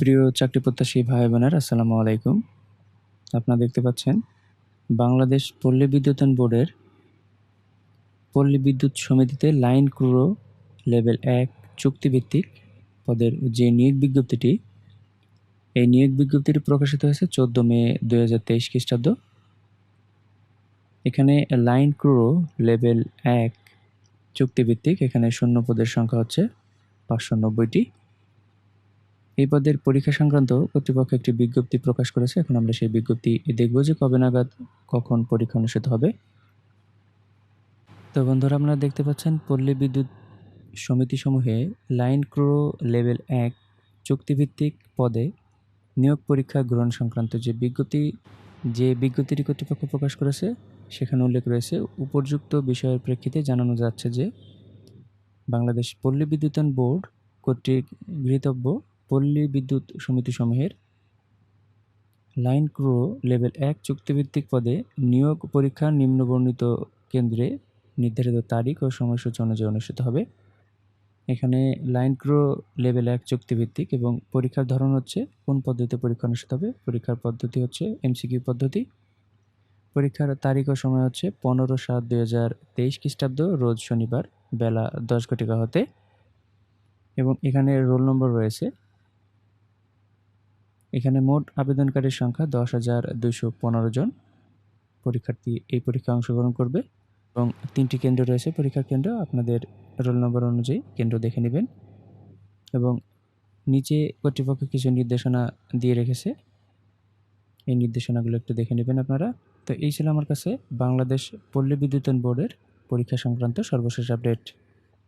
প্রিয় চাকরি প্রত্যাশী ভাই বোনের, আসসালামু আলাইকুম। আপনারা দেখতে পাচ্ছেন, বাংলাদেশ পল্লী বিদ্যুতায়ন বোর্ডের পল্লী বিদ্যুৎ সমিতিতে লাইন ক্রুরো লেভেল এক চুক্তিভিত্তিক পদের যে নিয়োগ বিজ্ঞপ্তিটি, এই নিয়োগ বিজ্ঞপ্তিটি প্রকাশিত হয়েছে চোদ্দ মে দুই হাজার তেইশ খ্রিস্টাব্দ। এখানে লাইন ক্রুরো লেভেল এক চুক্তিভিত্তিক, এখানে শূন্য পদের সংখ্যা হচ্ছে পাঁচশো নব্বইটি। এই পদের পরীক্ষা সংক্রান্ত কর্তৃপক্ষ একটি বিজ্ঞপ্তি প্রকাশ করেছে। এখন আমরা সেই বিজ্ঞপ্তি দেখব যে কবে নাগাদ কখন পরীক্ষা অনুষ্ঠিত হবে। তো বন্ধুরা, আপনারা দেখতে পাচ্ছেন পল্লী বিদ্যুৎ সমিতিসমূহে লাইন ক্রো লেভেল এক চুক্তিভিত্তিক পদে নিয়োগ পরীক্ষা গ্রহণ সংক্রান্ত যে বিজ্ঞপ্তি, যে বিজ্ঞপ্তিটি কর্তৃপক্ষ প্রকাশ করেছে, সেখানে উল্লেখ রয়েছে, উপযুক্ত বিষয়ের প্রেক্ষিতে জানানো যাচ্ছে যে বাংলাদেশ পল্লী বিদ্যুতায়ন বোর্ড কর্তৃক গৃহীতব্য পল্লী বিদ্যুৎ সমিতিসমূহের লাইন ক্রো লেভেল এক চুক্তিভিত্তিক পদে নিয়োগ পরীক্ষা নিম্নবর্ণিত কেন্দ্রে নির্ধারিত তারিখ ও সময়সূচি অনুযায়ী অনুষ্ঠিত হবে। এখানে লাইন ক্রো লেভেল এক চুক্তিভিত্তিক এবং পরীক্ষার ধরন হচ্ছে কোন পদ্ধতিতে পরীক্ষা অনুষ্ঠিত হবে। পরীক্ষার পদ্ধতি হচ্ছে এমসিকিউ পদ্ধতি। পরীক্ষার তারিখ ও সময় হচ্ছে পনেরো সাত দুই হাজার তেইশ খ্রিস্টাব্দ রোজ শনিবার বেলা দশ ঘটিকা হতে। এবং এখানে রোল নম্বর রয়েছে এখানে মোট আবেদনকারীর সংখ্যা দশ হাজার দুশো পনেরো জন। পরীক্ষার্থী এই পরীক্ষায় অংশগ্রহণ করবে এবং তিনটি কেন্দ্র রয়েছে। পরীক্ষার কেন্দ্র আপনাদের রোল নম্বর অনুযায়ী কেন্দ্র দেখে নেবেন এবং নিচে কর্তৃপক্ষ কিছু নির্দেশনা দিয়ে রেখেছে। এই নির্দেশনাগুলো একটু দেখে নেবেন আপনারা। তো এই ছিল আমার কাছে বাংলাদেশ পল্লী বিদ্যুতন বোর্ডের পরীক্ষা সংক্রান্ত সর্বশেষ আপডেট।